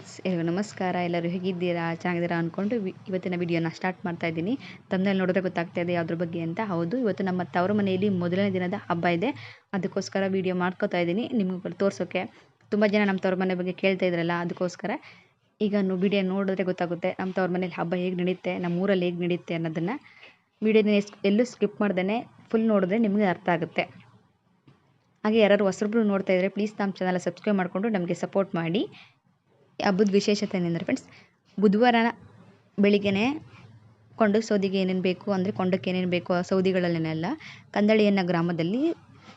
Friends ಎಲ್ಲರಿಗೂ ನಮಸ್ಕಾರ. ಎಲ್ಲರೂ ಹೇಗಿದ್ದೀರಾ? ಚೆನ್ನಾಗಿದ್ದೀರಾ ಅಂದ್ಕೊಂಡು ಇವತ್ತಿನ ವಿಡಿಯೋನ ಸ್ಟಾರ್ಟ್ ಮಾಡ್ತಾ ಇದ್ದೀನಿ. ತಮ್ಮಲ್ಲಿ ನೋಡಿದ್ರೆ ಗೊತ್ತಾಗ್ತಾ ಇದೆ ಯಾವುದ್ರ ಬಗ್ಗೆ ಅಂತ. ಹೌದು, ಇವತ್ತು ನಮ್ಮ ತವರು ಮನೆಯಲ್ಲಿ ಮೊದಲನೇ ದಿನದ ಹಬ್ಬ ಇದೆ. ಅದಕ್ಕೋಸ್ಕರ ವಿಡಿಯೋ ಮಾಡ್ಕೋತಾ ಇದ್ದೀನಿ. ನಿಮ್ಗೆ ತೋರಿಸೋಕ್ಕೆ ತುಂಬ ಜನ ನಮ್ಮ ತವ್ರ ಮನೆ ಬಗ್ಗೆ ಕೇಳ್ತಾ ಇದ್ರಲ್ಲ, ಅದಕ್ಕೋಸ್ಕರ. ಈಗ ವಿಡಿಯೋ ನೋಡಿದ್ರೆ ಗೊತ್ತಾಗುತ್ತೆ ನಮ್ಮ ತವ್ರ ಮನೇಲಿ ಹಬ್ಬ ಹೇಗೆ ನಡೆಯುತ್ತೆ ನಮ್ಮ ಊರಲ್ಲಿ ಹೇಗೆ ನಡೆಯುತ್ತೆ ಅನ್ನೋದನ್ನು. ವಿಡಿಯೋನ ಎಲ್ಲೂ ಸ್ಕಿಪ್ ಮಾಡ್ದೇ ಫುಲ್ ನೋಡಿದ್ರೆ ನಿಮಗೆ ಅರ್ಥ ಆಗುತ್ತೆ. ಹಾಗೆ ಯಾರು ಹೊಸಬ್ರು ನೋಡ್ತಾ ಇದ್ರೆ, ಪ್ಲೀಸ್ ನಮ್ಮ ಚಾನಲ್ ಸಬ್ಸ್ಕ್ರೈಬ್ ಮಾಡಿಕೊಂಡು ನಮಗೆ ಸಪೋರ್ಟ್ ಮಾಡಿ. ಹಬ್ಬದ ವಿಶೇಷತೆ ಏನಂದರೆ ಫ್ರೆಂಡ್ಸ್ ಬುಧವಾರ ಬೆಳಿಗ್ಗೆನೇ ಕೊಂಡಕ್ಕೆ ಸೌದಿಗೆ ಏನೇನು ಬೇಕು ಅಂದರೆ ಕೊಂಡಕ್ಕೆ ಏನೇನು ಬೇಕು ಆ ಸೌದಿಗಳಲ್ಲೆಲ್ಲ ಕಂದಳಿಯನ್ನ ಗ್ರಾಮದಲ್ಲಿ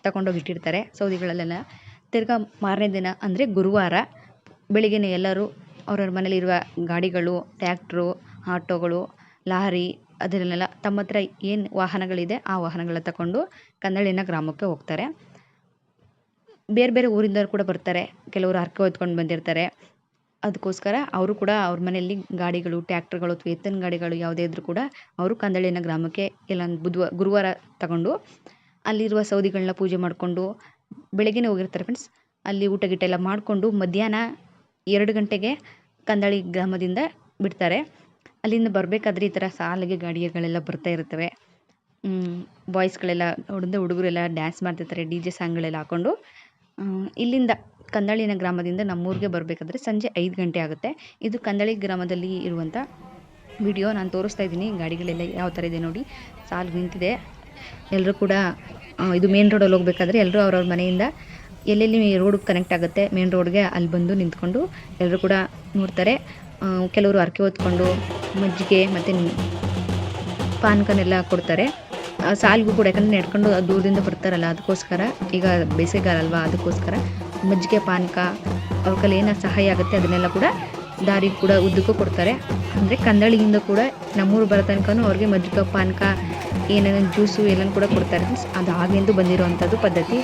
ತಗೊಂಡೋಗಿ ಇಟ್ಟಿರ್ತಾರೆ. ಸೌದಿಗಳಲ್ಲೆಲ್ಲ ತಿರ್ಗಾ ಮಾರನೇ ದಿನ ಅಂದರೆ ಗುರುವಾರ ಬೆಳಿಗ್ಗೆನೇ ಎಲ್ಲರೂ ಅವ್ರವ್ರ ಮನೇಲಿರುವ ಗಾಡಿಗಳು, ಟ್ಯಾಕ್ಟ್ರು, ಆಟೋಗಳು, ಲಾರಿ ಅದರಲ್ಲೆಲ್ಲ ತಮ್ಮ ಹತ್ರ ಏನು ವಾಹನಗಳಿದೆ ಆ ವಾಹನಗಳ ತಗೊಂಡು ಕಂದಳಿನ ಗ್ರಾಮಕ್ಕೆ ಹೋಗ್ತಾರೆ. ಬೇರೆ ಬೇರೆ ಊರಿಂದವ್ರು ಕೂಡ ಬರ್ತಾರೆ. ಕೆಲವರು ಹರಕೆ ಹೊತ್ಕೊಂಡು ಬಂದಿರ್ತಾರೆ. ಅದಕ್ಕೋಸ್ಕರ ಅವರು ಕೂಡ ಅವ್ರ ಮನೆಯಲ್ಲಿ ಗಾಡಿಗಳು ಟ್ಯಾಕ್ಟ್ರ್ಗಳು ಅಥವಾ ಎತ್ತಿನ ಗಾಡಿಗಳು ಯಾವುದೇ ಇದ್ದರೂ ಕೂಡ ಅವರು ಕಂದಳಿನ ಗ್ರಾಮಕ್ಕೆ ಎಲ್ಲ ಬುಧವಾ ಗುರುವಾರ ತಗೊಂಡು ಅಲ್ಲಿರುವ ಸೌದಿಗಳನ್ನ ಪೂಜೆ ಮಾಡಿಕೊಂಡು ಬೆಳಗ್ಗೆನೇ ಹೋಗಿರ್ತಾರೆ ಫ್ರೆಂಡ್ಸ್ ಅಲ್ಲಿ ಊಟ ಗೀಟ ಎಲ್ಲ ಮಾಡಿಕೊಂಡು ಮಧ್ಯಾಹ್ನ ಎರಡು ಗಂಟೆಗೆ ಕಂದಳಿ ಗ್ರಾಮದಿಂದ ಬಿಡ್ತಾರೆ. ಅಲ್ಲಿಂದ ಬರಬೇಕಾದ್ರೆ ಈ ಥರ ಸಾಲಿಗೆ ಗಾಡಿಗಳೆಲ್ಲ ಬರ್ತಾ ಇರ್ತವೆ ಬಾಯ್ಸ್ಗಳೆಲ್ಲ ಹುಡುಗ ಹುಡುಗರೆಲ್ಲ ಡ್ಯಾನ್ಸ್ ಮಾಡ್ತಿರ್ತಾರೆ ಡಿ ಜೆ ಸಾಂಗ್ಗಳೆಲ್ಲ ಹಾಕ್ಕೊಂಡು ಇಲ್ಲಿಂದ ಕಂದಳಿನ ಗ್ರಾಮದಿಂದ ನಮ್ಮೂರಿಗೆ ಬರಬೇಕಾದ್ರೆ ಸಂಜೆ ಐದು ಗಂಟೆ ಆಗುತ್ತೆ. ಇದು ಕಂದಳಿ ಗ್ರಾಮದಲ್ಲಿ ಇರುವಂಥ ವಿಡಿಯೋ ನಾನು ತೋರಿಸ್ತಾ ಇದ್ದೀನಿ. ಗಾಡಿಗಳೆಲ್ಲ ಯಾವ ಥರ ಇದೆ ನೋಡಿ. ಸಾಲು ನಿಂತಿದೆ. ಎಲ್ಲರೂ ಕೂಡ ಇದು ಮೇನ್ ರೋಡಲ್ಲಿ ಹೋಗ್ಬೇಕಾದ್ರೆ ಎಲ್ಲರೂ ಅವ್ರವ್ರ ಮನೆಯಿಂದ ಎಲ್ಲೆಲ್ಲಿ ರೋಡ್ ಕನೆಕ್ಟ್ ಆಗುತ್ತೆ ಮೇನ್ ರೋಡ್ಗೆ ಅಲ್ಲಿ ಬಂದು ನಿಂತ್ಕೊಂಡು ಎಲ್ಲರೂ ಕೂಡ ನೋಡ್ತಾರೆ. ಕೆಲವರು ಅರಕೆ ಹೊತ್ಕೊಂಡು ಮಜ್ಜಿಗೆ ಮತ್ತು ಪಾನಕನೆಲ್ಲ ಕೊಡ್ತಾರೆ. ಸಾಲಿಗೂ ಕೂಡ ಯಾಕಂದರೆ ನಡ್ಕೊಂಡು ದೂರದಿಂದ ಬರ್ತಾರಲ್ಲ, ಅದಕ್ಕೋಸ್ಕರ. ಈಗ ಬೇಸಿಗೆಗಾಲ ಅಲ್ವಾ, ಅದಕ್ಕೋಸ್ಕರ. ಮಜ್ಜಿಗೆ ಪಾನಕ ಅವ್ರ ಕೈಲಿ ಏನಾರು ಸಹಾಯ ಆಗುತ್ತೆ ಅದನ್ನೆಲ್ಲ ಕೂಡ ದಾರಿ ಕೂಡ ಉದ್ದಕ್ಕೂ ಕೊಡ್ತಾರೆ. ಅಂದರೆ ಕಂದಳಿಯಿಂದ ಕೂಡ ನಮ್ಮೂರು ಬರೋ ತನಕನೂ ಅವ್ರಿಗೆ ಮಜ್ಜಿಗೆ ಪಾನಕ, ಏನೇನು ಜ್ಯೂಸು ಎಲ್ಲನೂ ಕೂಡ ಕೊಡ್ತಾರೆ. ಅದು ಆಗಿಂದು ಬಂದಿರುವಂಥದ್ದು ಪದ್ಧತಿ.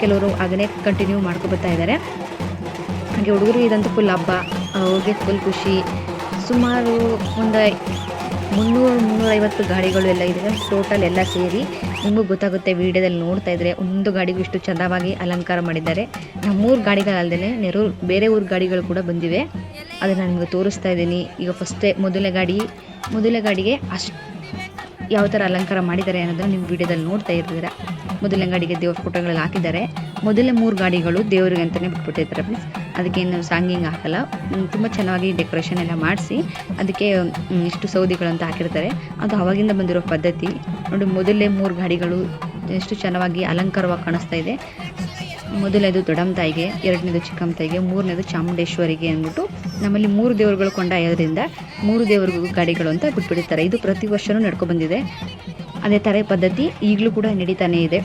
ಕೆಲವರು ಅದನ್ನೇ ಕಂಟಿನ್ಯೂ ಮಾಡ್ಕೊಬರ್ತಾ ಇದ್ದಾರೆ ಹಾಗೆ ಹುಡುಗರು ಇದಂತೂ ಫುಲ್ ಹಬ್ಬ, ಅವ್ರಿಗೆ ಫುಲ್ ಖುಷಿ. ಸುಮಾರು ಒಂದು ಮುನ್ನೂರು ಮುನ್ನೂರೈವತ್ತು ಗಾಡಿಗಳು ಎಲ್ಲ ಇದೆ ಟೋಟಲ್ ಎಲ್ಲ ಸೇರಿ ನಿಮಗೂ ಗೊತ್ತಾಗುತ್ತೆ ವಿಡಿಯೋದಲ್ಲಿ ನೋಡ್ತಾ ಇದ್ರೆ ಒಂದು ಗಾಡಿಗೂ ಇಷ್ಟು ಚಂದವಾಗಿ ಅಲಂಕಾರ ಮಾಡಿದ್ದಾರೆ. ನಮ್ಮೂರು ಗಾಡಿಗಳಲ್ಲದೆ ನೆರೂರು ಬೇರೆ ಊರು ಗಾಡಿಗಳು ಕೂಡ ಬಂದಿವೆ. ಅದನ್ನು ನಿಮಗೆ ತೋರಿಸ್ತಾ ಇದ್ದೀನಿ. ಈಗ ಫಸ್ಟೇ ಮೊದಲೇ ಗಾಡಿ ಮೊದಲೇ ಗಾಡಿಗೆ ಅಷ್ಟು ಯಾವ ಥರ ಅಲಂಕಾರ ಮಾಡಿದ್ದಾರೆ ಅನ್ನೋದನ್ನು ನೀವು ವಿಡಿಯೋದಲ್ಲಿ ನೋಡ್ತಾ ಇರ್ತೀರಾ. ಮೊದಲನೇ ಗಾಡಿಗೆ ದೇವ್ರ ಫೋಟೋಗಳಲ್ಲಿ ಹಾಕಿದ್ದಾರೆ. ಮೊದಲೇ ಮೂರು ಗಾಡಿಗಳು ದೇವರಿಗೆ ಅಂತಲೇ ಬಿಟ್ಬಿಟ್ಟಿರ್ತಾರೆ ಫ್ರೆಂಡ್ಸ್ ಅದಕ್ಕೇನು ಸಾಂಗಿಂಗ್ ಹಾಕಲ್ಲ. ತುಂಬ ಚೆನ್ನಾಗಿ ಡೆಕೋರೇಷನ್ ಎಲ್ಲ ಮಾಡಿಸಿ ಅದಕ್ಕೆ ಇಷ್ಟು ಸೌದಿಗಳಂತ ಹಾಕಿರ್ತಾರೆ. ಅದು ಅವಾಗಿಂದ ಬಂದಿರೋ ಪದ್ಧತಿ. ನೋಡಿ, ಮೊದಲೇ ಮೂರು ಗಾಡಿಗಳು ಎಷ್ಟು ಚೆನ್ನಾಗಿ ಅಲಂಕಾರವಾಗಿ ಕಾಣಿಸ್ತಾ ಇದೆ. ಮೊದಲನೇದು ದೊಡ್ಡಮ್ಮ ತಾಯಿಗೆ ಎರಡನೇದು ಚಿಕ್ಕಮ್ಮ ತಾಯಿಗೆ ಮೂರನೇದು ಚಾಮುಂಡೇಶ್ವರಿಗೆ ಅಂದ್ಬಿಟ್ಟು ನಮ್ಮಲ್ಲಿ ಮೂರು ದೇವರುಗಳು ಕೊಂಡೊಯ್ಯೋದ್ರಿಂದ ಮೂರು ದೇವರಿಗೂ ಗಾಡಿಗಳು ಅಂತ ಬಿಟ್ಬಿಡ್ತಾರೆ ಇದು ಪ್ರತಿ ವರ್ಷವೂ ನಡ್ಕೊಬಂದಿದೆ ಬಂದಿದೆ. ಅದೇ ಥರ ಪದ್ಧತಿ ಈಗಲೂ ಕೂಡ ನಡೀತಾನೇ ಇದೆ.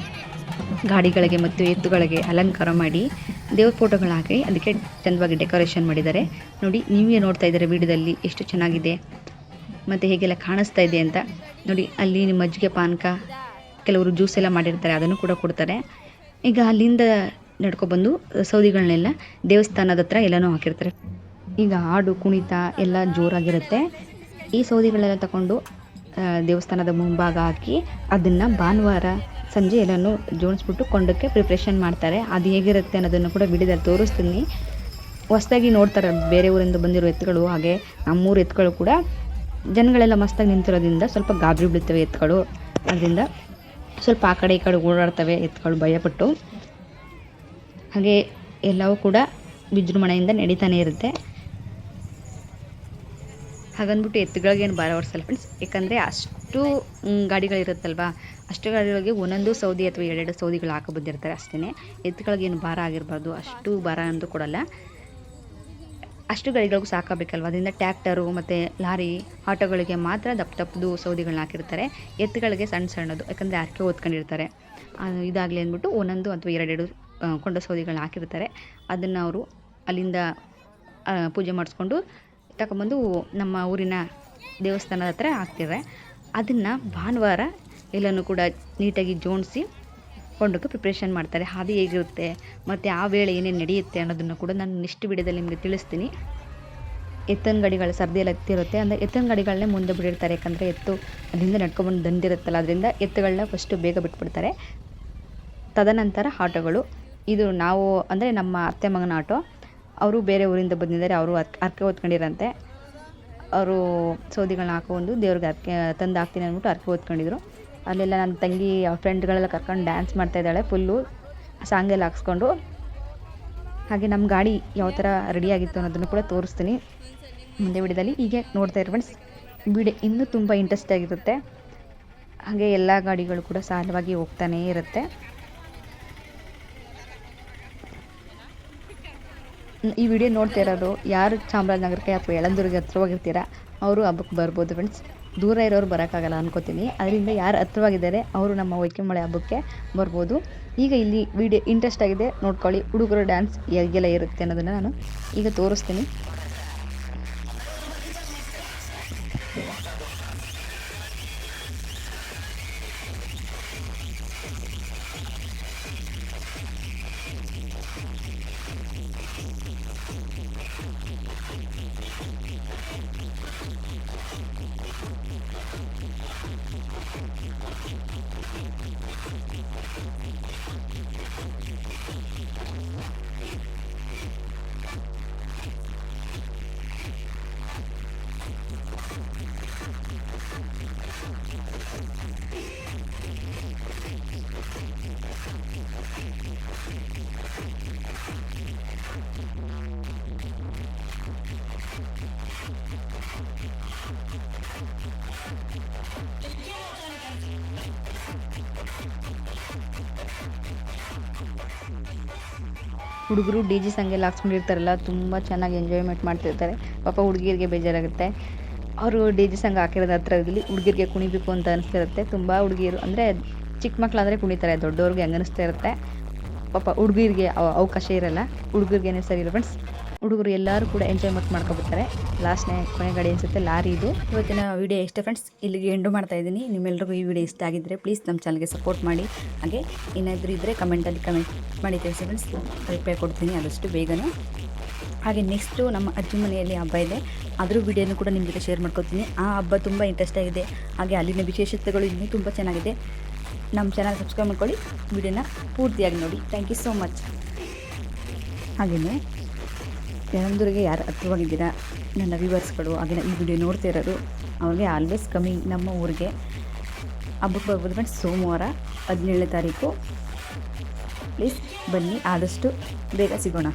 ಗಾಡಿಗಳಿಗೆ ಮತ್ತು ಎತ್ತುಗಳಿಗೆ ಅಲಂಕಾರ ಮಾಡಿ ದೇವ್ರ ಫೋಟೋಗಳು ಅದಕ್ಕೆ ಚಂದವಾಗಿ ಡೆಕೋರೇಷನ್ ಮಾಡಿದ್ದಾರೆ. ನೋಡಿ, ನೀವೇ ನೋಡ್ತಾ ಇದ್ದಾರೆ ವಿಡಿಯೋದಲ್ಲಿ ಎಷ್ಟು ಚೆನ್ನಾಗಿದೆ, ಮತ್ತು ಹೇಗೆಲ್ಲ ಕಾಣಿಸ್ತಾ ಇದೆ ಅಂತ. ನೋಡಿ, ಅಲ್ಲಿ ಮಜ್ಜಿಗೆ ಪಾನಕ, ಕೆಲವರು ಜ್ಯೂಸ್ ಎಲ್ಲ ಮಾಡಿರ್ತಾರೆ, ಅದನ್ನು ಕೂಡ ಕೊಡ್ತಾರೆ. ಈಗ ಅಲ್ಲಿಂದ ನಡ್ಕೊಬಂದು ಸೌದಿಗಳನ್ನೆಲ್ಲ ದೇವಸ್ಥಾನದ ಹತ್ರ ಎಲ್ಲನೂ ಹಾಕಿರ್ತಾರೆ. ಈಗ ಹಾಡು ಕುಣಿತ ಎಲ್ಲ ಜೋರಾಗಿರುತ್ತೆ. ಈ ಸೌದಿಗಳನ್ನೆಲ್ಲ ತಗೊಂಡು ದೇವಸ್ಥಾನದ ಮುಂಭಾಗ ಹಾಕಿ ಅದನ್ನು ಭಾನುವಾರ ಸಂಜೆ ಎಲ್ಲನೂ ಜೋಡಿಸ್ಬಿಟ್ಟು ಕೊಂಡಕ್ಕೆ ಪ್ರಿಪ್ರೇಷನ್ ಮಾಡ್ತಾರೆ. ಅದು ಹೇಗಿರುತ್ತೆ ಅನ್ನೋದನ್ನು ಕೂಡ ವಿಡಿಯೋದಲ್ಲಿ ತೋರಿಸ್ತೀನಿ. ಹೊಸ್ದಾಗಿ ನೋಡ್ತಾರೆ ಬೇರೆ ಊರಿಂದ ಬಂದಿರೋ ಎತ್ತುಗಳು ಹಾಗೆ ನಮ್ಮೂರು ಎತ್ತುಗಳು ಕೂಡ ಜನಗಳೆಲ್ಲ ಮಸ್ತಾಗಿ ನಿಂತಿರೋದ್ರಿಂದ ಸ್ವಲ್ಪ ಗಾಬರಿ ಬಿಡ್ತವೆ ಎತ್ತುಗಳು ಅದರಿಂದ ಸ್ವಲ್ಪ ಆ ಕಡೆ ಈ ಕಡೆ ಓಡಾಡ್ತವೆ ಎತ್ತುಗಳು ಭಯಪಟ್ಟು. ಹಾಗೆ ಎಲ್ಲವೂ ಕೂಡ ವಿಜೃಂಭಣೆಯಿಂದ ನಡೀತಾನೆ ಇರುತ್ತೆ. ಹಾಗಂದ್ಬಿಟ್ಟು ಎತ್ತುಗಳಿಗೇನು ಭಾರ ಓಡಿಸಲ್ಲ ಫ್ರೆಂಡ್ಸ್ ಯಾಕಂದರೆ ಅಷ್ಟು ಗಾಡಿಗಳಿರುತ್ತಲ್ವ? ಅಷ್ಟು ಗಾಡಿಗಳಿಗೆ ಒಂದೊಂದು ಸೌದಿ ಅಥವಾ ಎರಡೆರಡು ಸೌದಿಗಳು ಹಾಕೋ ಬಂದಿರ್ತಾರೆ ಅಷ್ಟೇ ಎತ್ತುಗಳಿಗೇನು ಭಾರ ಆಗಿರಬಾರ್ದು. ಅಷ್ಟು ಭಾರ ಅಂತೂ ಕೊಡಲ್ಲ. ಅಷ್ಟು ಗಾಡಿಗಳಿಗೂ ಸಾಕಾಗಬೇಕಲ್ವ? ಅದರಿಂದ ಟ್ಯಾಕ್ಟರು ಮತ್ತು ಲಾರಿ ಆಟೋಗಳಿಗೆ ಮಾತ್ರ ದಪ್ಪ ದಪ್ಪದು ಸೌದಿಗಳನ್ನ ಹಾಕಿರ್ತಾರೆ. ಎತ್ತುಗಳಿಗೆ ಸಣ್ಣ ಸಣ್ಣದು ಯಾಕಂದರೆ ಅರ್ಕೆ ಓದ್ಕೊಂಡಿರ್ತಾರೆ ಇದಾಗಲಿ ಅಂದ್ಬಿಟ್ಟು ಒಂದೊಂದು ಅಥವಾ ಎರಡೆರಡು ಕೊಂಡ ಸೌದಿಗಳನ್ನ ಹಾಕಿರ್ತಾರೆ. ಅದನ್ನು ಅವರು ಅಲ್ಲಿಂದ ಪೂಜೆ ಮಾಡಿಸ್ಕೊಂಡು ತಗೊಂಬಂದು ನಮ್ಮ ಊರಿನ ದೇವಸ್ಥಾನದ ಹತ್ರ ಹಾಕ್ತೇವೆ ಅದನ್ನು ಭಾನುವಾರ ಎಲ್ಲನೂ ಕೂಡ ನೀಟಾಗಿ ಜೋಡಿಸಿ ಕೊಂಡೋಗಿ ಪ್ರಿಪ್ರೇಷನ್ ಮಾಡ್ತಾರೆ. ಹಾದಿ ಹೇಗಿರುತ್ತೆ, ಮತ್ತು ಆ ವೇಳೆ ಏನೇನು ನಡೆಯುತ್ತೆ ಅನ್ನೋದನ್ನು ಕೂಡ ನಾನು ನೆಕ್ಸ್ಟ್ ವಿಡಿಯೋದಲ್ಲಿ ನಿಮಗೆ ತಿಳಿಸ್ತೀನಿ. ಎತ್ತನ ಗಾಡಿಗಳ ಸರ್ದಿ ಎಲ್ಲ ಎತ್ತಿರುತ್ತೆ. ಅಂದರೆ ಎತ್ತನ ಗಾಡಿಗಳನ್ನೇ ಮುಂದೆ ಬಿಟ್ಟಿರ್ತಾರೆ. ಯಾಕಂದರೆ ಎತ್ತು ಅಲ್ಲಿಂದ ನಡ್ಕೊಬಂದು ದಂದಿರುತ್ತಲ್ಲ ಅದರಿಂದ ಎತ್ತುಗಳನ್ನ ಫಸ್ಟು ಬೇಗ ಬಿಟ್ಬಿಡ್ತಾರೆ. ತದನಂತರ ಆಟೋಗಳು. ಇದು ನಾವು, ಅಂದರೆ ನಮ್ಮ ಅತ್ತೆ ಮಗನ ಆಟೋ. ಅವರು ಬೇರೆ ಊರಿಂದ ಬಂದಿದ್ದಾರೆ, ಅವರು ಅರ್ಕೆ ಹೊತ್ಕೊಂಡಿರಂತೆ. ಅವರು ಸೌದಿಗಳನ್ನ ಹಾಕೊಂಡು ದೇವ್ರಿಗೆ ಅರ್ಕೆ, ತಂದು ಹಾಕ್ತೀನಿ ಅಂದ್ಬಿಟ್ಟು ಅರ್ಕೆ ಹೊತ್ಕೊಂಡಿದ್ರು. ಅಲ್ಲೆಲ್ಲ ನನ್ನ ತಂಗಿ, ಅವ್ರ ಫ್ರೆಂಡ್ಗಳೆಲ್ಲ ಕರ್ಕೊಂಡು ಡ್ಯಾನ್ಸ್ ಮಾಡ್ತಾ ಇದ್ದಾಳೆ ಫುಲ್ಲು ಸಾಂಗೆಲ್ಲ ಹಾಕ್ಸ್ಕೊಂಡು. ಹಾಗೆ ನಮ್ಮ ಗಾಡಿ ಯಾವ ಥರ ರೆಡಿಯಾಗಿತ್ತು ಅನ್ನೋದನ್ನು ಕೂಡ ತೋರಿಸ್ತೀನಿ. ಮುಂದೆ ವಿಡಿಯೋದಲ್ಲಿ ಹೀಗೆ ನೋಡ್ತಾ ಇರೋ ಫ್ರೆಂಡ್ಸ್ ವಿಡಿಯೋ ಇನ್ನೂ ತುಂಬ ಇಂಟ್ರೆಸ್ಟ್ ಆಗಿರುತ್ತೆ. ಹಾಗೆ ಎಲ್ಲ ಗಾಡಿಗಳು ಕೂಡ ಸಾಲವಾಗಿ ಹೋಗ್ತಾನೇ ಇರುತ್ತೆ. ಈ ವಿಡಿಯೋ ನೋಡ್ತಾ ಇರೋರು ಯಾರು ಚಾಮರಾಜನಗರಕ್ಕೆ ಅಥವಾ ಯಳಂದೂರಿಗೆ ಹತ್ರವಾಗಿರ್ತೀರಾ, ಅವರು ಹಬ್ಬಕ್ಕೆ ಬರ್ಬೋದು ಫ್ರೆಂಡ್ಸ್ ದೂರ ಇರೋರು ಬರೋಕ್ಕಾಗಲ್ಲ ಅನ್ಕೋತೀನಿ. ಅದರಿಂದ ಯಾರು ಹತ್ರವಾಗಿದ್ದಾರೆ, ಅವರು ನಮ್ಮ ಒಯ್ಕೆಮಳೆ ಹಬ್ಬಕ್ಕೆ ಬರ್ಬೋದು. ಈಗ ಇಲ್ಲಿ ವಿಡಿಯೋ ಇಂಟ್ರೆಸ್ಟ್ ಆಗಿದೆ. ನೋಡ್ಕೊಳ್ಳಿ, ಹುಡುಗರು ಡ್ಯಾನ್ಸ್ ಹೇಗೆಲ್ಲ ಇರುತ್ತೆ ಅನ್ನೋದನ್ನು ನಾನು ಈಗ ತೋರಿಸ್ತೀನಿ. ಹುಡುಗರು ಡಿ ಜಿ ಸಂಗೆಲ್ಲ ಹಾಕ್ಸ್ಕೊಂಡಿರ್ತಾರಲ್ಲ, ತುಂಬ ಚೆನ್ನಾಗಿ ಎಂಜಾಯ್ಮೆಂಟ್ ಮಾಡ್ತಿರ್ತಾರೆ. ಪಾಪ ಹುಡುಗಿಯರಿಗೆ ಬೇಜಾರಾಗುತ್ತೆ. ಅವರು ಡಿ ಜಿ ಸಂಘ ಹಾಕಿರೋದು ಹತ್ರದಲ್ಲಿ ಹುಡುಗಿರಿಗೆ ಕುಣಿಬೇಕು ಅಂತ ಅನಿಸ್ತಿರುತ್ತೆ. ತುಂಬ ಹುಡುಗಿಯರು, ಅಂದರೆ ಚಿಕ್ಕ ಮಕ್ಕಳಾದರೆ ಕುಣಿತಾರೆ, ದೊಡ್ಡವ್ರಿಗೆ ಹಂಗೆ ಅನಿಸ್ತಾ ಇರುತ್ತೆ ಪಾಪ ಹುಡುಗಿರಿಗೆ ಅವಕಾಶ ಇರಲ್ಲ. ಹುಡುಗರಿಗೆ ಸರಿ ಇಲ್ಲ ಫ್ರೆಂಡ್ಸ್ ಹುಡುಗರು ಎಲ್ಲರೂ ಕೂಡ ಎಂಜಾಯ್ಮೆಂಟ್ ಮಾಡ್ಕೊಬಿಡ್ತಾರೆ. ಲಾಸ್ಟ್ನೇ ಕೊನೆ ಗಾಡಿ ಅನ್ಸುತ್ತೆ, ಲಾರಿ ಇದು. ಇವತ್ತಿನ ವಿಡಿಯೋ ಇಷ್ಟ ಫ್ರೆಂಡ್ಸ್ ಇಲ್ಲಿಗೆ ಎಂಡು ಮಾಡ್ತಾ ಇದ್ದೀನಿ. ನಿಮ್ಮೆಲ್ಲರಿಗೂ ಈ ವಿಡಿಯೋ ಇಷ್ಟ ಆಗಿದ್ದರೆ ಪ್ಲೀಸ್ ನಮ್ಮ ಚಾನಲ್ಗೆ ಸಪೋರ್ಟ್ ಮಾಡಿ. ಹಾಗೆ ಏನಾದರೂ ಇದ್ದರೆ ಕಮೆಂಟಲ್ಲಿ ಕಮೆಂಟ್ ಮಾಡಿ ತಿಳಿಸಿ ಫ್ರೆಂಡ್ಸ್ ರಿಪ್ಲೈ ಕೊಡ್ತೀನಿ ಆದಷ್ಟು ಬೇಗನೆ. ಹಾಗೆ ನೆಕ್ಸ್ಟು ನಮ್ಮ ಅಜ್ಜಿ ಮನೆಯಲ್ಲಿ ಹಬ್ಬ ಇದೆ. ಅದ್ರ ವಿಡಿಯೋನು ಕೂಡ ನಿಮ್ಮ ಜೊತೆ ಶೇರ್ ಮಾಡ್ಕೊತೀನಿ. ಆ ಹಬ್ಬ ತುಂಬ ಇಂಟ್ರೆಸ್ಟ್ ಆಗಿದೆ. ಹಾಗೆ ಅಲ್ಲಿನ ವಿಶೇಷತೆಗಳು ಇನ್ನೂ ತುಂಬ ಚೆನ್ನಾಗಿದೆ. ನಮ್ಮ ಚಾನಲ್ ಸಬ್ಸ್ಕ್ರೈಬ್ ಮಾಡ್ಕೊಳ್ಳಿ. ವಿಡಿಯೋನ ಪೂರ್ತಿಯಾಗಿ ನೋಡಿ. ಥ್ಯಾಂಕ್ ಯು ಸೋ ಮಚ್ ಹಾಗೆಯೇ ಯಳಂದೂರಿಗೆ ಯಾರು ಹತ್ರವಾಗಿದ್ದೀರಾ ನನ್ನ ವ್ಯೂವರ್ಸ್ಗಳು ಹಾಗೆ ಈ ವಿಡಿಯೋ ನೋಡ್ತಾ ಇರೋದು, ಅವ್ರಿಗೆ ಆಲ್ವೇಸ್ ಕಮಿಂಗ್ ನಮ್ಮ ಊರಿಗೆ. ಹಬ್ಬಕ್ಕೆ ಬರ್ಬೋದು ಫ್ರೆಂಡ್ಸ್ ಸೋಮವಾರ ಹದಿನೇಳನೇ ತಾರೀಕು. ಪ್ಲೀಸ್ ಬನ್ನಿ, ಆದಷ್ಟು ಬೇಗ ಸಿಗೋಣ.